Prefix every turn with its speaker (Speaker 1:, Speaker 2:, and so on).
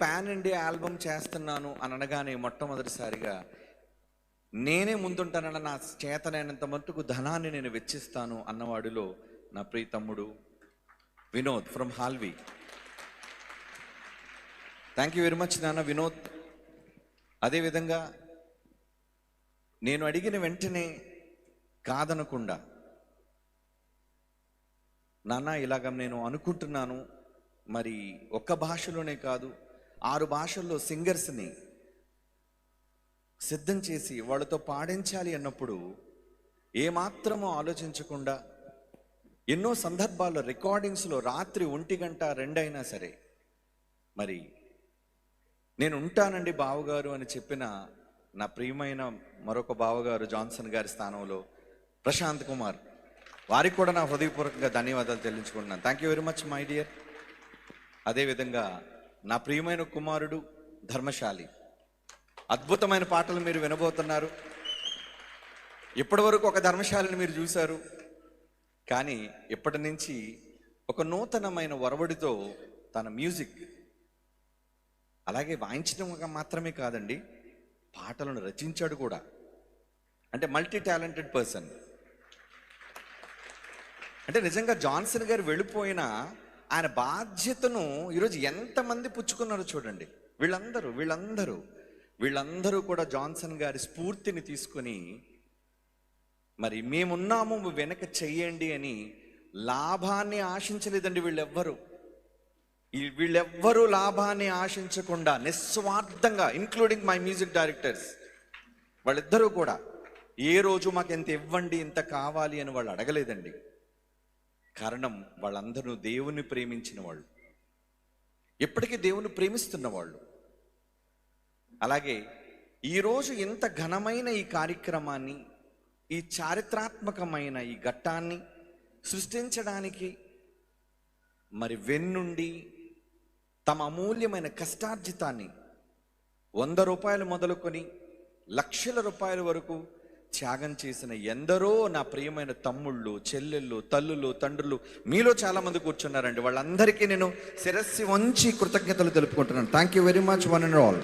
Speaker 1: Pan India album చేస్తున్నాను అని అనగానే మొట్టమొదటిసారిగా నేనే ముందుంటానన్న నా చేతనైనంత మటుకు ధనాన్ని నేను వెచ్చిస్తాను అన్నవాడిలో నా ప్రియతమ్ముడు వినోద్ ఫ్రమ్ హాల్వి థ్యాంక్ యూ వెరీ మచ్ నాన్న వినోద్. అదేవిధంగా నేను అడిగిన వెంటనే కాదనకుండా నాన్న ఇలాగ నేను అనుకుంటున్నాను మరి ఒక్క భాషలోనే కాదు ఆరు భాషల్లో సింగర్స్ని సిద్ధం చేసి వాళ్ళతో పాడించాలి అన్నప్పుడు ఏమాత్రమో ఆలోచించకుండా ఎన్నో సందర్భాల్లో రికార్డింగ్స్లో రాత్రి ఒంటి గంట రెండైనా సరే మరి నేను ఉంటానండి బావగారు అని చెప్పిన నా ప్రియమైన మరొక బావగారు జాన్సన్ గారి స్థానంలో ప్రశాంత్ కుమార్. వారికి కూడా నా హృదయపూర్వకంగా ధన్యవాదాలు చెల్లించుకుంటున్నాను thank you very much my dear అదేవిధంగా నా ప్రియమైన కుమారుడు ధర్మశాలి. అద్భుతమైన పాటలు మీరు వినబోతున్నారు. ఇప్పటివరకు ఒక ధర్మశాలని మీరు చూశారు. కానీ ఇప్పటి నుంచి ఒక నూతనమైన వరవడితో తన మ్యూజిక్ అలాగే వాయించడం మాత్రమే కాదండి పాటలను రచించాడు కూడా. అంటే మల్టీ టాలెంటెడ్ పర్సన్. అంటే నిజంగా జాన్సన్ గారు వెళ్ళిపోయినా ఆయన బాధ్యతను ఈరోజు ఎంతమంది పుచ్చుకున్నారో చూడండి. వీళ్ళందరూ వీళ్ళందరూ వీళ్ళందరూ కూడా జాన్సన్ గారి స్ఫూర్తిని తీసుకొని మరి మేమున్నాము వెనక చెయ్యండి అని లాభాన్ని ఆశించలేదండి వీళ్ళెవ్వరు. వీళ్ళెవ్వరూ లాభాన్ని ఆశించకుండా నిస్వార్థంగా ఇంక్లూడింగ్ మై మ్యూజిక్ డైరెక్టర్స్ వాళ్ళిద్దరూ కూడా ఏ రోజు మాకు ఎంత ఇవ్వండి ఇంత కావాలి అని వాళ్ళు అడగలేదండి. కారణం వాళ్ళందరూ దేవుని ప్రేమించిన వాళ్ళు. ఇప్పటికీ దేవుని ప్రేమిస్తున్న వాళ్ళు. అలాగే ఈరోజు ఇంత ఘనమైన ఈ కార్యక్రమాన్ని ఈ చారిత్రాత్మకమైన ఈ ఘట్టాన్ని సృష్టించడానికి మరి వెన్నుండి తమ అమూల్యమైన కష్టార్జితాన్ని వంద రూపాయలు మొదలుకొని లక్షల రూపాయల వరకు త్యాగం చేసిన ఎందరో నా ప్రియమైన తమ్ముళ్ళు చెల్లెళ్ళు తల్లులు తండ్రులు మీలో చాలా మంది కూర్చున్నారండి. వాళ్ళందరికీ నేను శిరస్సు వంచి కృతజ్ఞతలు తెలుపుకుంటున్నాను. Thank you very much one and all